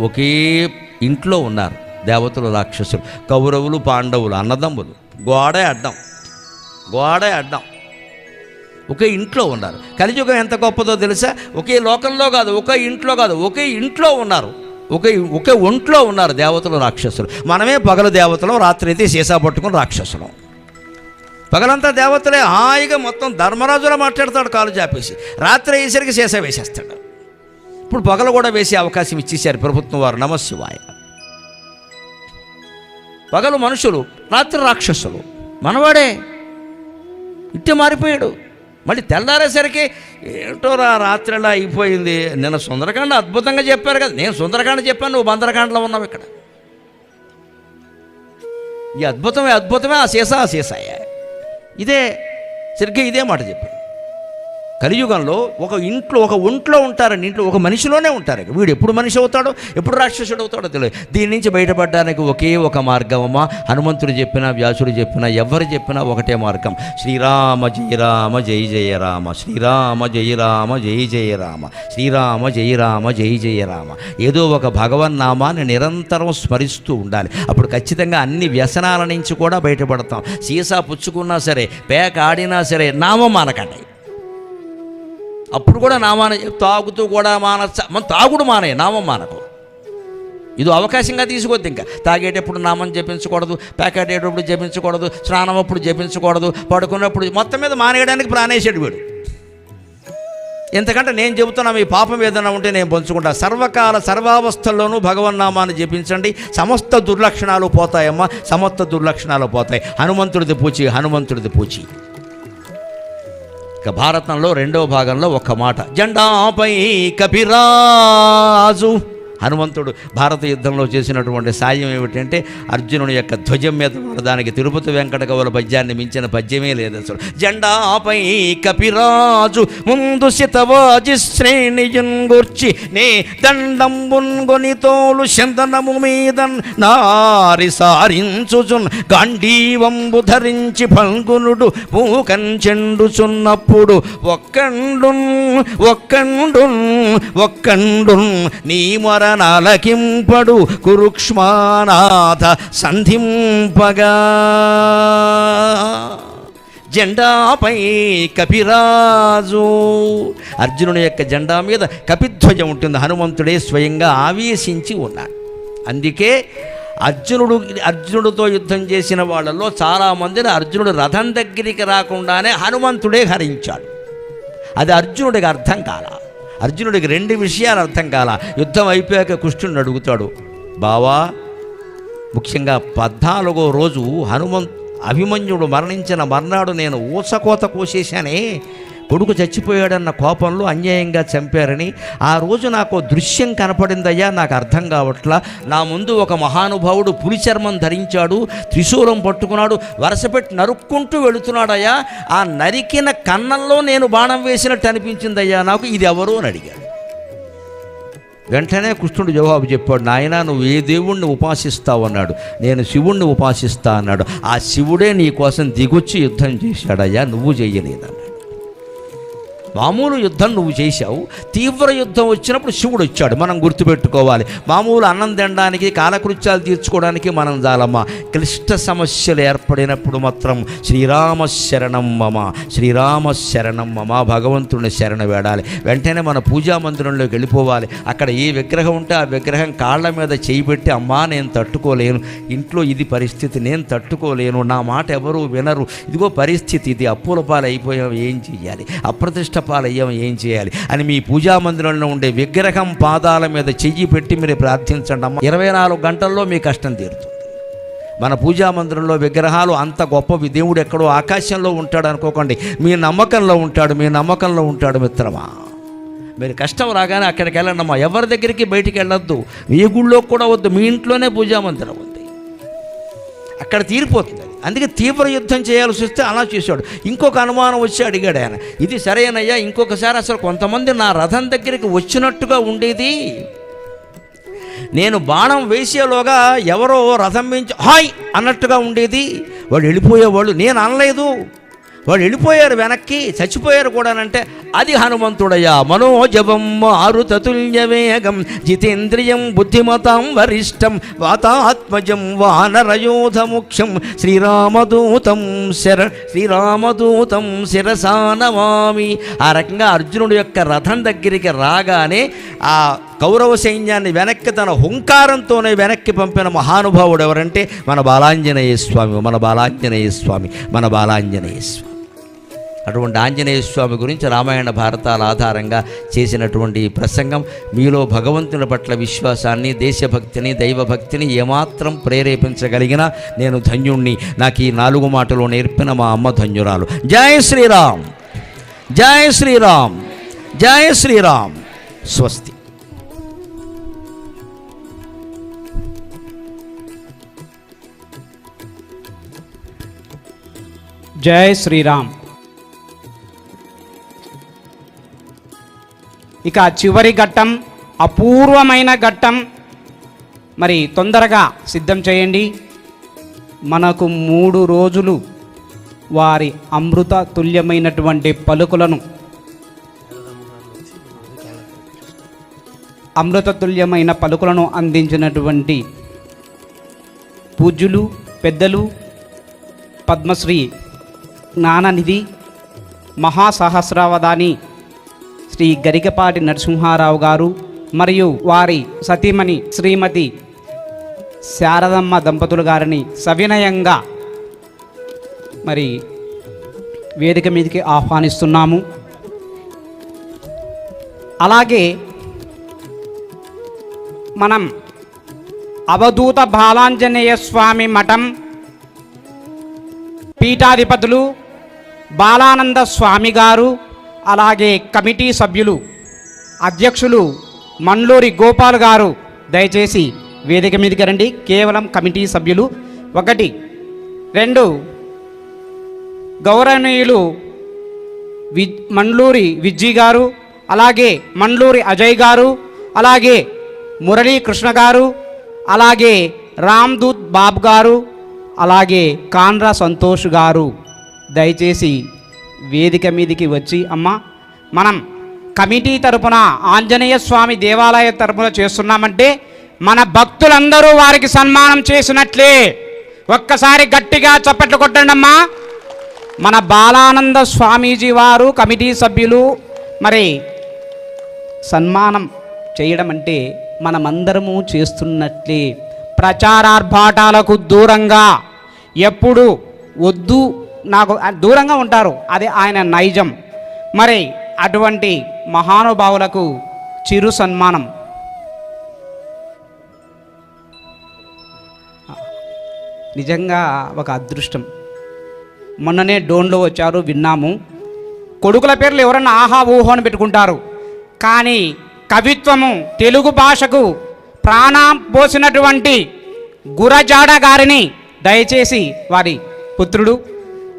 ఒకే ఇంట్లో ఉన్నారు దేవతలు రాక్షసులు కౌరవులు పాండవులు అన్నదమ్ములు. గోడే అడ్డం గోడే అడ్డం. ఒకే ఇంట్లో ఉన్నారు. కలియుగం ఎంత గొప్పదో తెలుసా? ఒకే లోకంలో కాదు ఒకే ఇంట్లో కాదు ఒకే ఇంట్లో ఉన్నారు. ఒకే ఒకే ఒంట్లో ఉన్నారు దేవతలు రాక్షసులు. మనమే పగలు దేవతలు రాత్రి అయితే సీసా పట్టుకుని రాక్షసులం. పగలంతా దేవతలే హాయిగా మొత్తం ధర్మరాజులా మాట్లాడతాడు కాలు చాపేసి. రాత్రి అయ్యేసరికి సీసా వేసేస్తాడు. ఇప్పుడు పగలు కూడా వేసే అవకాశం ఇచ్చేశారు ప్రభుత్వం వారు. నమశివాయ పగలు మనుషులు రాత్రి రాక్షసులు. మనవాడే ఇట్టే మారిపోయాడు. మళ్ళీ తెల్లారేసరికి ఏంటో రా రాత్రిలా అయిపోయింది. నిన్న సుందరకాండ అద్భుతంగా చెప్పారు కదా. నేను సుందరకాండ చెప్పాను నువ్వు బందరకాండలో ఉన్నావు ఇక్కడ. ఈ అద్భుతమే అద్భుతమే ఆ సీసా ఆ సీసాయే ఇదే సరిగ్గా ఇదే మాట చెప్పాడు. కలియుగంలో ఒక ఇంట్లో ఒక ఒంట్లో ఉంటారండి ఇంట్లో ఒక మనిషిలోనే ఉంటారు. వీడు ఎప్పుడు మనిషి అవుతాడో ఎప్పుడు రాక్షసుడు అవుతాడో తెలియదు. దీని నుంచి బయటపడడానికి ఒకే ఒక మార్గమమ్మా. హనుమంతుడు చెప్పినా వ్యాసుడు చెప్పినా ఎవరు చెప్పినా ఒకటే మార్గం. శ్రీరామ జయ రామ జయ జయ రామ. శ్రీరామ జయ రామ జయ జయ రామ. శ్రీరామ జయ రామ జయ జయ రామ. ఏదో ఒక భగవన్నామాన్ని నిరంతరం స్మరిస్తూ ఉండాలి. అప్పుడు ఖచ్చితంగా అన్ని వ్యసనాల నుంచి కూడా బయటపడతాం. సీసా పుచ్చుకున్నా సరే పేక ఆడినా సరే నామం అనకండి అప్పుడు కూడా నామాన తాగుతూ కూడా మానచ్చ మన తాగుడు మానే నామం మానకు. ఇది అవకాశంగా తీసుకోవద్దు ఇంకా. తాగేటప్పుడు నామం జపించకూడదు ప్యాకెటేటప్పుడు జపించకూడదు స్నానం అప్పుడు జపించకూడదు పడుకున్నప్పుడు మొత్తం మీద మానేయడానికి ప్రాణేశాడు వీడు. ఎంతకంటే నేను చెబుతున్నా మీ పాపం ఏదైనా ఉంటే నేను పంచుకుంటా. సర్వకాల సర్వావస్థల్లోనూ భగవన్నామాన్ని జపించండి. సమస్త దుర్లక్షణాలు పోతాయమ్మా సమస్త దుర్లక్షణాలు పోతాయి. హనుమంతుడిది పూచి హనుమంతుడిది పూచి. ఇక భారతంలో రెండవ భాగంలో ఒక మాట. జెండాపై కపిరాజు. హనుమంతుడు భారత యుద్ధంలో చేసినటువంటి సాయం ఏమిటంటే అర్జునుని యొక్క ధ్వజం మీద దానికి తిరుపతి వెంకట కవుల పద్యాన్ని మించిన పద్యమే లేదు అసలు. జెండాపై కపిరాజు ముందు శితవాజి శ్రేణియున్ గుర్చి నే దండంబున్గొని తోలు చందనము మీద నారి సారించుచున్ గాంధీవంబు ధరించి ఫల్గునుడు పూకంచెండుచున్నప్పుడు ఒక్కండున్ ఒక్కండున్ ఒక్కండున్ నీ నలకింపడు కురుక్ష్మానాథ సంధింపగా. జెండాపై కపిరాజు. అర్జునుని యొక్క జెండా మీద కపిధ్వజం ఉంటుంది. హనుమంతుడే స్వయంగా ఆవేశించి ఉన్నాడు. అందుకే అర్జునుడు అర్జునుడితో యుద్ధం చేసిన వాళ్ళలో చాలామందిని అర్జునుడు రథం దగ్గరికి రాకుండానే హనుమంతుడే హరించాడు. అది అర్జునుడికి అర్థం కాల. అర్జునుడికి రెండు విషయాలు అర్థం కాల. యుద్ధం అయిపోయాక కృష్ణుడిని అడుగుతాడు బావా ముఖ్యంగా పద్నాలుగో రోజు హనుమంత్ అభిమన్యుడు మరణించిన మర్నాడు నేను ఊసకోత కోసేశానే. కొడుకు చచ్చిపోయాడన్న కోపంలో అన్యాయంగా చంపారని ఆ రోజు నాకు దృశ్యం కనపడిందయ్యా నాకు అర్థం కావట్లా. నా ముందు ఒక మహానుభావుడు పులి చర్మం ధరించాడు త్రిశూలం పట్టుకున్నాడు వరసపెట్టి నరుక్కుంటూ వెళుతున్నాడయ్యా. ఆ నరికిన కన్నంలో నేను బాణం వేసినట్టు అనిపించిందయ్యా. నాకు ఇది ఎవరు అని అడిగాడు. వెంటనే కృష్ణుడు జవాబు చెప్పాడు నాయన నువ్వు ఏ దేవుణ్ణి ఉపాసిస్తావు? అన్నాడు. నేను శివుణ్ణి ఉపాసిస్తా అన్నాడు. ఆ శివుడే నీ కోసం దిగొచ్చి యుద్ధం చేశాడయ్యా నువ్వు చేయలేదన్నాడు మామూలు యుద్ధం నువ్వు చేశావు తీవ్ర యుద్ధం వచ్చినప్పుడు శివుడు వచ్చాడు మనం గుర్తుపెట్టుకోవాలి. మామూలు అన్నం తినడానికి కాలకృత్యాలు తీర్చుకోవడానికి మనం జాలమ్మ. క్లిష్ట సమస్యలు ఏర్పడినప్పుడు మాత్రం శ్రీరామ శరణం మమ శ్రీరామ శరణం మమ భగవంతుడిని శరణ వేడాలి. వెంటనే మన పూజా మందిరంలోకి వెళ్ళిపోవాలి. అక్కడ ఏ విగ్రహం ఉంటే ఆ విగ్రహం కాళ్ళ మీద చేయి పెట్టి అమ్మా నేను తట్టుకోలేను. ఇంట్లో ఇది పరిస్థితి నేను తట్టుకోలేను. నా మాట ఎవరు వినరు. ఇదిగో పరిస్థితి ఇది. అప్పుల పాలు అయిపోయాం ఏం చెయ్యాలి? అప్రతిష్ట పాలయ్యాం ఏం చేయాలి? అని మీ పూజా మందిరంలో ఉండే విగ్రహం పాదాల మీద చెయ్యి పెట్టి మీరు ప్రార్థించండి అమ్మ. ఇరవై నాలుగు గంటల్లో మీ కష్టం తీరుతుంది. మన పూజా మందిరంలో విగ్రహాలు అంత గొప్పవి. దేవుడు ఎక్కడో ఆకాశంలో ఉంటాడు అనుకోకండి. మీ నమ్మకంలో ఉంటాడు మీ నమ్మకంలో ఉంటాడు మిత్రమా. మీరు కష్టం రాగానే అక్కడికి వెళ్ళండమ్మా ఎవరి దగ్గరికి బయటికి వెళ్ళొద్దు. మీ గుళ్ళో కూడా వద్దు. మీ ఇంట్లోనే పూజా మందిరం ఉంది. అక్కడ తీరిపోతుంది. అందుకే తీవ్ర యుద్ధం చేయాల్సి వస్తే అలా చేశాడు. ఇంకొక అనుమానం వచ్చి అడిగాడు ఆయన. ఇది సరేనయ్యా ఇంకొకసారి అసలు కొంతమంది నా రథం దగ్గరికి వచ్చినట్టుగా ఉండేది. నేను బాణం వేసేలోగా ఎవరో రథం మించి హాయ్ అన్నట్టుగా ఉండేది. వాడు వెళ్ళిపోయేవాళ్ళు. నేను అనలేదు. వాళ్ళు వెళ్ళిపోయారు వెనక్కి చచ్చిపోయారు కూడా అంటే అది హనుమంతుడయ్యా. మనోజవం మారుతతుల్యవేగం జితేంద్రియం బుద్ధిమతాం వరిష్టం వాతాత్మజం వానరయోధముఖ్యం శ్రీరామదూతం శర శ్రీరామదూతం శిరసానమామి ఆ రకంగా అర్జునుడు యొక్క రథం దగ్గరికి రాగానే ఆ కౌరవ సైన్యాన్ని వెనక్కి తన హుంకారంతోనే వెనక్కి పంపిన మహానుభావుడు ఎవరంటే మన బాలాంజనేయ స్వామి మన బాలాంజనేయ స్వామి మన బాలాంజనేయ స్వామి. అటువంటి ఆంజనేయ స్వామి గురించి రామాయణ భారతాల ఆధారంగా చేసినటువంటి ఈ ప్రసంగం. మీలో భగవంతుని పట్ల విశ్వాసాన్ని దేశభక్తిని దైవభక్తిని ఏమాత్రం ప్రేరేపించగలిగినా నేను ధన్యుణ్ణి. నాకు ఈ నాలుగు మాటలు నేర్పిన మా అమ్మ ధన్యురాలు. జయ శ్రీరామ్! జయ శ్రీరామ్! జయ శ్రీరామ్! స్వస్తి. జయ శ్రీరామ్! ఇక చివరి ఘట్టం అపూర్వమైన ఘట్టం. మరి తొందరగా సిద్ధం చేయండి. మనకు మూడు రోజులు వారి అమృత తుల్యమైనటువంటి పలుకులను అమృత తుల్యమైన పలుకులను అందించినటువంటి పూజ్యులు పెద్దలు పద్మశ్రీ జ్ఞాననిధి మహాసహస్రావధాని శ్రీ గరికపాటి నరసింహారావు గారు మరియు వారి సతీమణి శ్రీమతి శారదమ్మ దంపతులు గారిని సవినయంగా మరి వేదిక మీదకి ఆహ్వానిస్తున్నాము. అలాగే మనం అవధూత బాలాంజనేయ స్వామి మఠం పీఠాధిపతులు బాలానంద స్వామి గారు అలాగే కమిటీ సభ్యులు అధ్యక్షులు మండ్లూరి గోపాల్ గారు దయచేసి వేదిక మీదకి రండి. కేవలం కమిటీ సభ్యులు ఒకటి. రెండు గౌరవనీయులు వి మండ్లూరి విజ్జి గారు అలాగే మండ్లూరి అజయ్ గారు అలాగే మురళీకృష్ణ గారు అలాగే రామ్దూత్ బాబు గారు అలాగే కాన్రా సంతోష్ గారు దయచేసి వేదిక మీదికి వచ్చి అమ్మ మనం కమిటీ తరపున ఆంజనేయ స్వామి దేవాలయ తరపున చేస్తున్నామంటే మన భక్తులందరూ వారికి సన్మానం చేసినట్లే. ఒక్కసారి గట్టిగా చప్పట్లు కొట్టండి అమ్మా. మన బాలానంద స్వామీజీ వారు కమిటీ సభ్యులు మరి సన్మానం చేయడం అంటే మనమందరము చేస్తున్నట్లే. ప్రచారార్భాటాలకు దూరంగా ఎప్పుడు వద్దు నాకు దూరంగా ఉంటారు. అది ఆయన నైజం. మరి అటువంటి మహానుభావులకు చిరు సన్మానం. నిజంగా ఒక అదృష్టం. మొన్ననే డోన్లో వచ్చారు విన్నాము. కొడుకుల పేర్లు ఎవరన్నా ఆహా ఊహో అని పెట్టుకుంటారు. కానీ కవిత్వము తెలుగు భాషకు ప్రాణం పోసినటువంటి గురజాడ గారిని దయచేసి వారి పుత్రుడు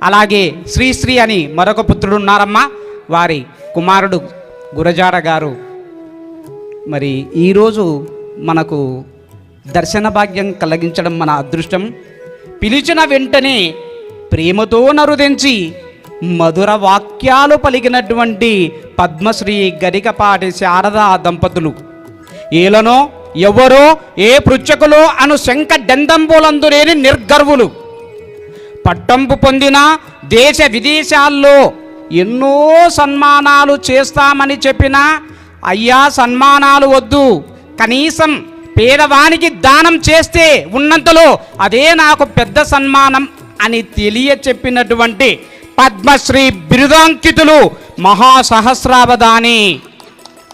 అలాగే శ్రీశ్రీ అని మరొక పుత్రుడు ఉన్నారమ్మా. వారి కుమారుడు గురజాడ గారు. మరి ఈరోజు మనకు దర్శన భాగ్యం కలిగించడం మన అదృష్టం. పిలిచిన వెంటనే ప్రేమతో నరుదించి మధుర వాక్యాలు పలికినటువంటి పద్మశ్రీ గరికపాటి శారదా దంపతులు. ఏలనో ఎవరో ఏ పృచ్చకులో అను శంక డెందంబులందులేని నిర్గర్వులు. పట్టంపు పొందిన దేశ విదేశాల్లో ఎన్నో సన్మానాలు చేస్తామని చెప్పినా అయ్యా సన్మానాలు వద్దు. కనీసం పేదవానికి దానం చేస్తే ఉన్నంతలో అదే నాకు పెద్ద సన్మానం అని తెలియ చెప్పినటువంటి పద్మశ్రీ బిరుదాంకితులు మహాసహస్రావధాని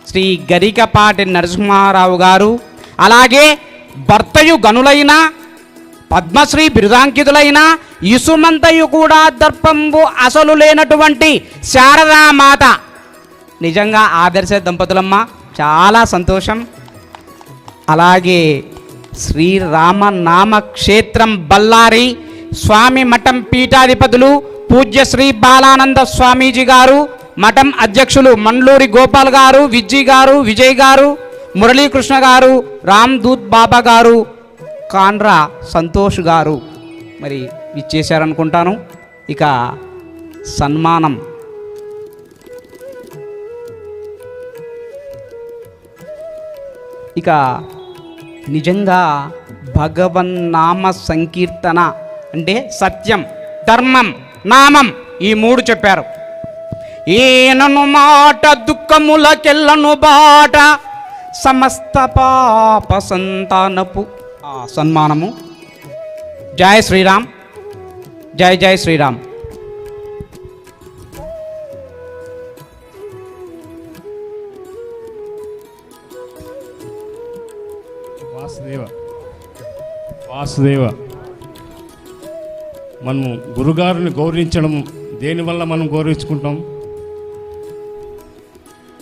శ్రీ గరికపాటి నరసింహారావు గారు. అలాగే భర్తయు గనులైన పద్మశ్రీ బిరుదాంకితులైన ఇసుమంతయు కూడా దర్పంబు అసలు లేనటువంటి శారదామాత. నిజంగా ఆదర్శ దంపతులమ్మ చాలా సంతోషం. అలాగే శ్రీరామ నామక్షేత్రం బల్లారి స్వామి మఠం పీఠాధిపతులు పూజ్య శ్రీ బాలానంద స్వామీజీ గారు మఠం అధ్యక్షులు మండ్లూరి గోపాల్ గారు విజ్జి గారు విజయ్ గారు మురళీకృష్ణ గారు రామ్ దూత్ బాబా గారు కాండ్రా సంతోష్ గారు. మరి ఇచ్చేశారనుకుంటాను. ఇక సన్మానం. ఇక నిజంగా భగవన్నామ సంకీర్తన అంటే సత్యం ధర్మం నామం ఈ మూడు చెప్పారు. ఏనను మాట దుఃఖములకెళ్ళను బాట సమస్త పాప సంతానపు సన్మానము. జై శ్రీరామ్. జై జై శ్రీరామ్. వాసుదేవ వాసుదేవ. మనము గురుగారిని గౌరవించడం దేనివల్ల మనం గౌరవించుకుంటాం?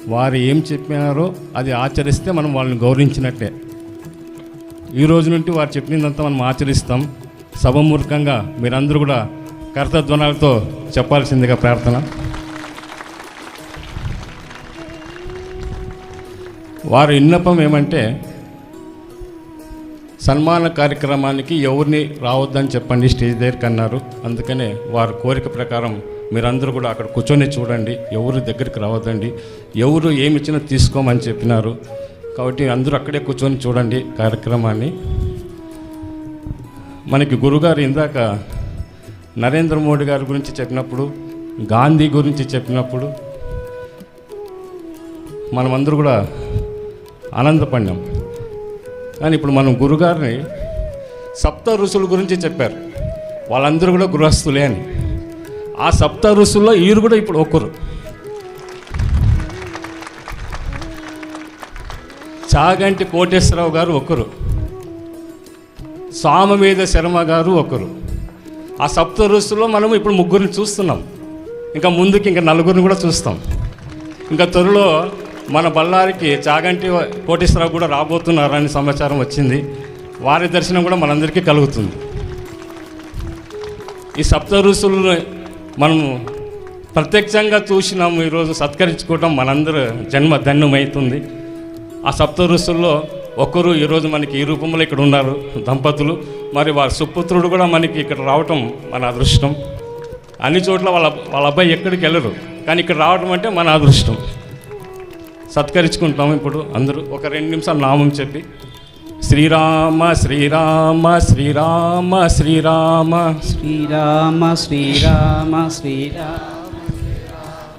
వారు ఏం చెప్పినారో అది ఆచరిస్తే మనం వాళ్ళని గౌరవించినట్టే. ఈ రోజు నుండి వారు చెప్పినదంతా మనం ఆచరిస్తాం. సభమూర్ఖంగా మీరందరూ కూడా కర్తధ్వనాలతో చెప్పాల్సిందిగా ప్రార్థన. వారు విన్నపం ఏమంటే సన్మాన కార్యక్రమానికి ఎవరిని రావద్దని చెప్పండి స్టేజ్ దగ్గరికి అన్నారు. అందుకనే వారి కోరిక ప్రకారం మీరందరూ కూడా అక్కడ కూర్చొని చూడండి ఎవరు దగ్గరికి రావద్దండి ఎవరు ఏమి ఇచ్చినా తీసుకోమని చెప్పినారు. కాబట్టి అందరూ అక్కడే కూర్చొని చూడండి కార్యక్రమాన్ని. మనకి గురుగారు ఇందాక నరేంద్ర మోడీ గారి గురించి చెప్పినప్పుడు గాంధీ గురించి చెప్పినప్పుడు మనమందరూ కూడా ఆనందపడినాం. కానీ ఇప్పుడు మనం గురుగారిని సప్త ఋషుల గురించి చెప్పారు. వాళ్ళందరూ కూడా గృహస్థులే అని. ఆ సప్త ఋషుల్లో ఈరు కూడా ఇప్పుడు ఒక్కరు. చాగంటి కోటేశ్వరరావు గారు ఒకరు. సామవేద శర్మ గారు ఒకరు. ఆ సప్త ఋషుల్లో మనం ఇప్పుడు ముగ్గురిని చూస్తున్నాం. ఇంకా ముందుకి ఇంకా నలుగురిని కూడా చూస్తాం. ఇంకా త్వరలో మన బళ్ళారికి చాగంటి కోటేశ్వరరావు కూడా రాబోతున్నారని సమాచారం వచ్చింది. వారి దర్శనం కూడా మనందరికీ కలుగుతుంది. ఈ సప్త ఋషులను మనము ప్రత్యక్షంగా చూసినాము. ఈరోజు సత్కరించుకోవటం మనందరూ జన్మ ధన్యమవుతుంది ఆ సప్త ఋషుల్లో ఒకరు ఈరోజు మనకి ఈ రూపంలో ఇక్కడ ఉన్నారు దంపతులు. మరి వారి సుపుత్రుడు కూడా మనకి ఇక్కడ రావటం మన అదృష్టం. అన్ని చోట్ల వాళ్ళ వాళ్ళ అబ్బాయి ఎక్కడికి వెళ్ళరు కానీ ఇక్కడ రావటం అంటే మన అదృష్టం. సత్కరించుకుంటాం ఇప్పుడు అందరూ. ఒక రెండు నిమిషాలు నామం చెప్పి. శ్రీరామ శ్రీరామ శ్రీరామ శ్రీరామ. శ్రీరామ శ్రీరామ శ్రీరామ.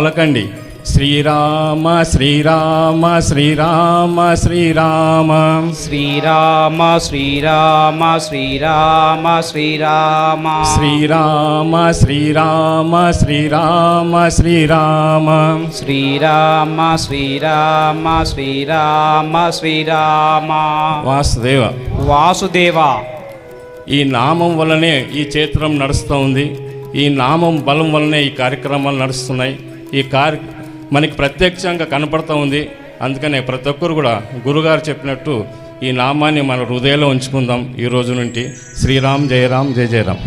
పలకండి. శ్రీరామ శ్రీరామ శ్రీరామ శ్రీరామ. శ్రీరామ శ్రీరామ శ్రీరామ శ్రీరామ. శ్రీరామ శ్రీరామ శ్రీరామ శ్రీరామ. శ్రీరామ శ్రీరామ శ్రీరామ శ్రీరామ. వాసుదేవ. వాసుదేవ. ఈ నామం వల్లనే ఈ చిత్రం నడుస్తూ ఉంది ఈ నామం బలం వల్లనే ఈ కార్యక్రమాలు నడుస్తున్నాయి. ఈ కార్య మనకి ప్రత్యక్షంగా కనపడుతూ ఉంది. అందుకనే ప్రతి ఒక్కరు కూడా గురుగారు చెప్పినట్టు ఈ నామాన్ని మన హృదయంలో ఉంచుకుందాం ఈ రోజు నుండి. శ్రీరామ్ జయరామ్ జయ జయరామ్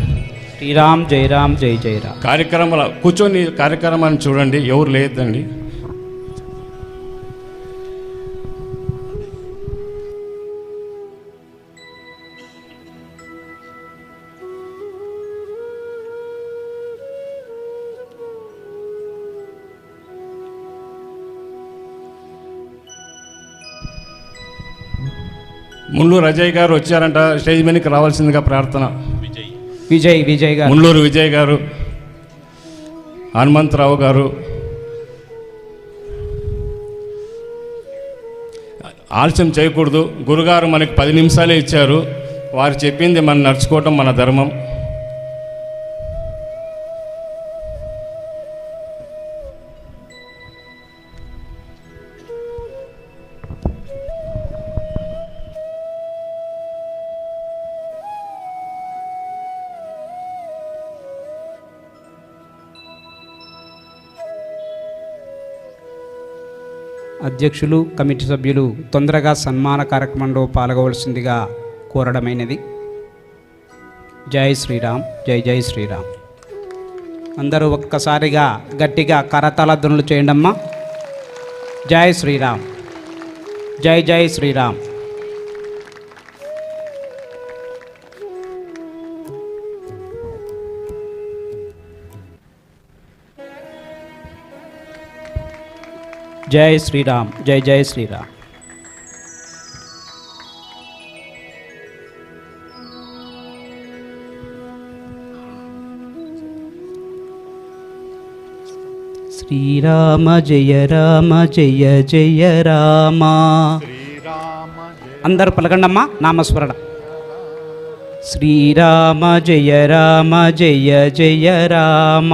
శ్రీరామ్ జై రామ్ జై జై రామ్. కార్యక్రమాల కూర్చొని కార్యక్రమాన్ని చూడండి. ఎవరు లేదండి. ముల్లూరు అజయ్ గారు వచ్చారంట. స్టేజ్ మీదకి రావాల్సిందిగా ప్రార్థన. విజయ్. విజయ్ గారు. ముల్లూరు విజయ్ గారు హనుమంతరావు గారు. ఆలస్యం చేయకూడదు. గురుగారు మనకి పది నిమిషాలే ఇచ్చారు. వారు చెప్పింది మనం నడుచుకోవటం మన ధర్మం. అధ్యక్షులు కమిటీ సభ్యులు తొందరగా సన్మాన కార్యక్రమంలో పాల్గొవలసిందిగా కోరడమైనది. జై శ్రీరామ్ జై జై శ్రీరామ్. అందరూ ఒక్కసారిగా గట్టిగా కరతాళ ధ్వనులు చేయండమ్మా. జై శ్రీరామ్ జై జై శ్రీరామ్. జై శ్రీరామ్ జై జై శ్రీరామ్. శ్రీరామ జయ రామ జయ జయ రామ. అందరు పలకండమ్మా నామస్మరణ. శ్రీరామ జయ రామ జయ జయ రామ.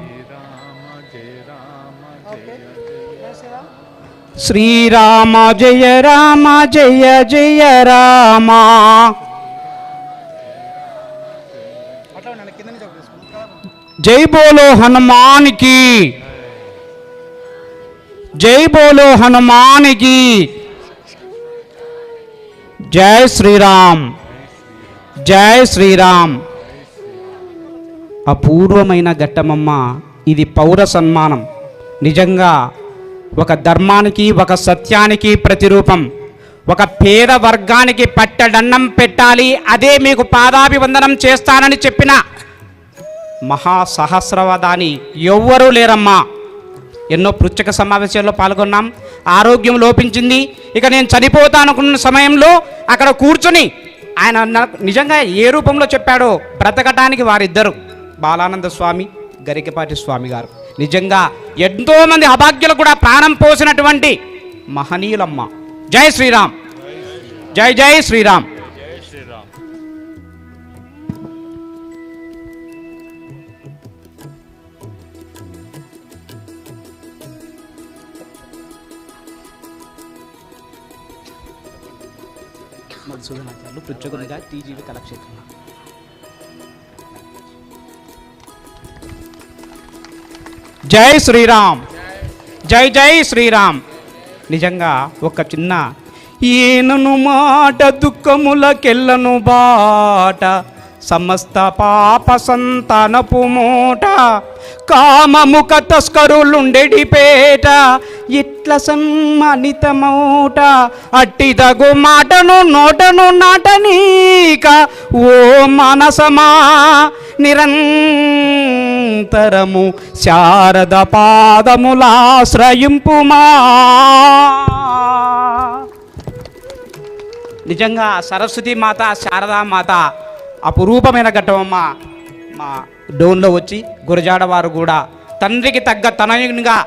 శ్రీరామ జయ రామ జయ జయ రామ. జై బోలో హనుమానికి. జై బోలో హనుమానికి. జై శ్రీరామ్. జై శ్రీరామ్. అపూర్వమైన ఘట్టమమ్మ ఇది పౌర సన్మానం. నిజంగా ఒక ధర్మానికి ఒక సత్యానికి ప్రతిరూపం. ఒక పేద వర్గానికి పట్టడన్నం పెట్టాలి అదే మీకు పాదాభివందనం చేస్తానని చెప్పిన మహాసహస్రవదాని ఎవ్వరూ లేరమ్మా. ఎన్నో పృచ్చక సమావేశాల్లో పాల్గొన్నాం ఆరోగ్యం లోపించింది. ఇక నేను చనిపోతానుకున్న సమయంలో అక్కడ కూర్చొని ఆయన నిజంగా ఏ రూపంలో చెప్పాడో బ్రతకటానికి వారిద్దరు. బాలానంద స్వామి గరికపాటి స్వామి గారు. నిజంగా ఎంతోమంది అభాగ్యులు కూడా ప్రాణం పోసినటువంటి మహనీయులమ్మ. జై శ్రీరామ్. జై జై శ్రీరామ్. టీజీవి కళాక్షేత్రం జై శ్రీరామ్. జై జై శ్రీరామ్. నిజంగా ఒక చిన్న ఏనను మాట దుఃఖములకెళ్ళను బాట. సమస్త పాప సంతానపు మూట కామముఖ తస్కరులుండెడిపేట ఇట్ల సన్మానితమౌట అట్టి తగు మాటను నోటను నాటనీక ఓ మనసమా నిరంతరము శారద పాదములాశ్రయింపుమా నిజంగా సరస్వతి మాత శారదా మాత అపురూపమైన ఘట్టమమ్మ మా డోన్లో వచ్చి గురజాడవారు కూడా తండ్రికి తగ్గ తనయునిగా